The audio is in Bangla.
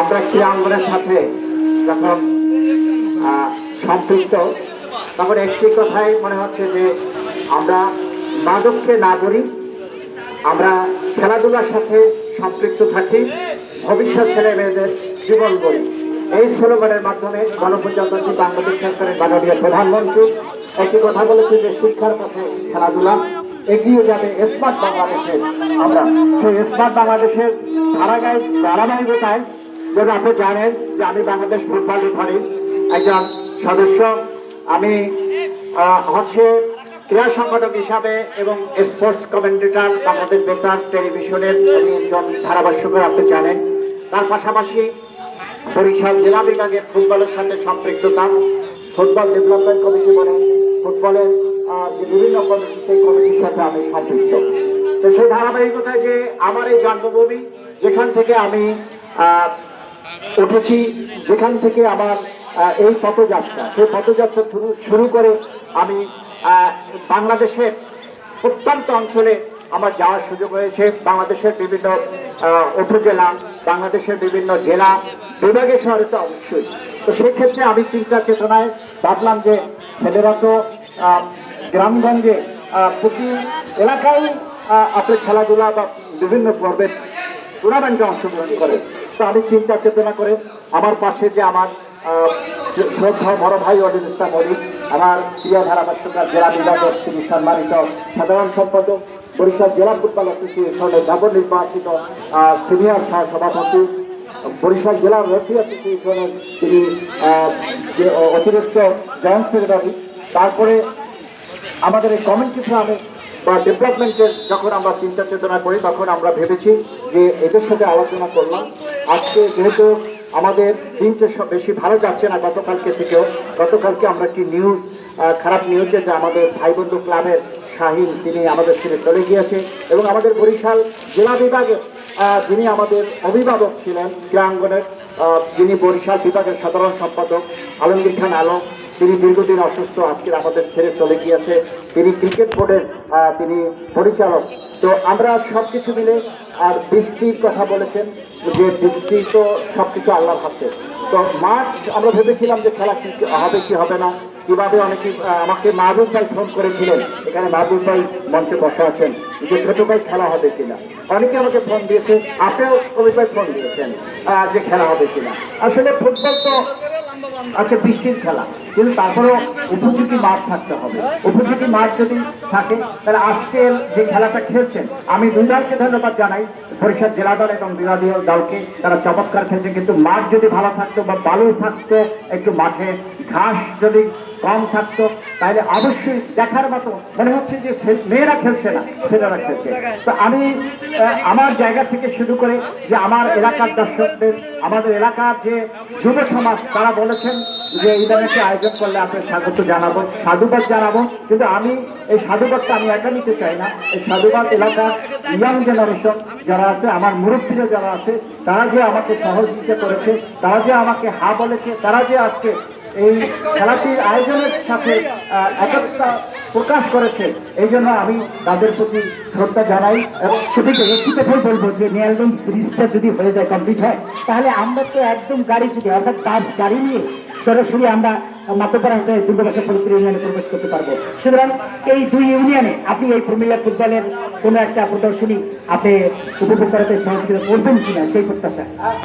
আমরা ক্রীড়াঙ্গনের সাথে যখন সম্পৃক্ত, তখন একটি কথাই মনে হচ্ছে যে আমরা মাদককে না করি আমরা খেলাধুলার সাথে সম্পৃক্ত থাকি, ভবিষ্যৎ ছেলে মেয়েদের জীবন গড়ি এই স্লোগানের মাধ্যমে গণপ্রজাতন্ত্রী বাংলাদেশ সরকারের মাননীয় প্রধানমন্ত্রী একটি কথা বলেছে যে শিক্ষার পথে খেলাধুলা এগিয়ে যাবে স্মার্ট বাংলাদেশে আমরা সেই স্মার্ট বাংলাদেশের ধারাগায় ধারাবাহিকতায় যেন আপনি জানেন যে আমি বাংলাদেশ ফুটবল রেফারি একজন সদস্য। আমি হচ্ছে ক্রীড়া সংগঠক হিসাবে এবং স্পোর্টস কমেন্টেটর, বাংলাদেশ বেতার টেলিভিশনের আমি একজন ধারাভাষ্যকার, আপনি জানেন। তার পাশাপাশি বরিশাল জেলা বিভাগের ফুটবলের সাথে সম্পৃক্ততা। ফুটবল ডেভেলপমেন্ট কমিটি বলে ফুটবলের যে বিভিন্ন কমিটি, সেই কমিটির সাথে আমি সম্পৃক্ত। তো সেই ধারাবাহিকতায় যে আমার এই জন্মভূমি, যেখান থেকে আমি উঠেছি, যেখান থেকে আমার এই পথযাত্রা, সেই পথযাত্রা শুরু- করে আমি বাংলাদেশের প্রত্যন্ত অঞ্চলে আমার যাওয়ার সুযোগ হয়েছে। বাংলাদেশের বিভিন্ন উপজেলা, বাংলাদেশের বিভিন্ন জেলা, বিভাগের শহরে তো অবশ্যই। তো সেক্ষেত্রে আমি চিন্তা চেতনায় ভাবলাম যে ছেলেরা তো গ্রামগঞ্জে প্রতি এলাকায় আহ, আপনার খেলাধুলা বা বিভিন্ন পর্বের টুর্নামেন্টে অংশগ্রহণ করে তো আমি চিন্তা চেতনা করে আমার পাশে যে আমার শ্রদ্ধা বড় ভাই অজিত ইসলাম অলি আমার প্রিয় ধারাভাষ্যকার জেলা বিভাগের তিনি সম্মানিত সাধারণ সম্পাদক বরিশাল জেলা ফুটবল অ্যাসোসিয়েশনের নবনির্বাচিত সিনিয়র সহ সভাপতি বরিশাল জেলা রফি অ্যাসোসিয়েশনের তিনি অতিরিক্ত জয়েন্ট সেক্রেটারি তারপরে আমাদের এই কমিউনিটি ফোরামে বা ডেভেলপমেন্টের যখন আমরা চিন্তা চেতনা করি, তখন আমরা ভেবেছি যে এদের সাথে আলোচনা করলাম। আজকে যেহেতু আমাদের দিনটা বেশি ভালো যাচ্ছে না গতকালকে থেকেও, গতকালকে আমরা একটি নিউজ খারাপ নিউজে যে আমাদের ভাই বন্ধু ক্লাবের শাহিন, তিনি আমাদের ছেড়ে চলে গিয়েছে এবং আমাদের বরিশাল জেলা বিভাগে যিনি আমাদের অভিভাবক ছিলেন, ক্রীড়াঙ্গনের যিনি বরিশাল বিভাগের সাধারণ সম্পাদক, আলমগীর খান আলম তিনি দীর্ঘদিন অসুস্থ, আজকে আমাদের ছেড়ে চলে গিয়েছে। তিনি ক্রিকেট বোর্ডের তিনি পরিচালক। তো আমরা সব কিছু মিলে, আর বৃষ্টির কথা বলেছেন যে বৃষ্টি তো সব কিছু আল্লাহর হাতে। তো মাঠ, আমরা ভেবেছিলাম যে খেলা হবে কি হবে না। কীভাবে অনেকে আমাকে মাহবুব ভাই ফোন করেছিলেন, এখানে মাহবুব ভাই মঞ্চে বসে আছেন, যে ছোট ভাই খেলা হবে কিনা। অনেকে আমাকে ফোন দিয়েছে, আপনিও কবি ভাই ফোন দিয়েছেন যে খেলা হবে কিনা। আসলে ফুটবল তো আচ্ছা বৃষ্টির খেলা, কিন্তু তারপরেও উপযোগী মাঠ থাকতে হবে। উপযোগী মাঠ যদি থাকে, তাহলে আজকের যে খেলাটা খেলছেন, আমি দুই দলকে ধন্যবাদ জানাই, বরিশাল জেলা দল এবং বিভাগীয় দলকে, তারা চমৎকার খেলছে, কিন্তু মাঠ যদি ভালো থাকতো বা বালু থাকতো, একটু মাঠে ঘাস যদি কম থাকতো, তাহলে অবশ্যই দেখার মতো মনে হচ্ছে যে মেয়েরা খেলছে না, ছেলেরা খেলছে। তো আমি আমার জায়গা থেকে শুরু করে যে আমার এলাকার দর্শকদের, আমাদের এলাকার যে যুব সমাজ, তারা বলেছেন যে ধরনের আয়োজন করলে আপনি স্বাগত জানাব, সাধুবাদ জানাব। কিন্তু আমি এই সাধুবাদটা আমি একা নিতে চাই না। এই সাধুবাদ এলাকার ইয়াং জেনারেশন যারা আছে, আমার মুরব্বীরা যারা আছে, তারা যে আমাকে সহযোগিতা করেছে, তারা যে আমাকে হা বলেছে, তারা যে আজকে এই খেলাটির আয়োজনের সাথে একতা প্রকাশ করেছে। এই জন্য আমি তাদের প্রতি শ্রদ্ধা জানাই এবং ছবিতে একটি কথাই বলব যে নিয়ারগঞ্জ ব্রিজটা যদি হয়ে যায় কমপ্লিট হয়, তাহলে আমরা তো একদম গাড়ি যদি, অর্থাৎ বাস গাড়ি নিয়ে সরাসরি আমরা মাতোপাড়া হতে দুর্গাবাসা পবিত্র ইউনিয়নে প্রবেশ করতে পারব। সুতরাং এই দুই ইউনিয়নে আপনি এই প্রমিলা ফুটবলের কোনো একটা প্রদর্শনী আপনি উপভোগ করাতে সহযোগিতা করবেন কিনা সেই প্রত্যাশা।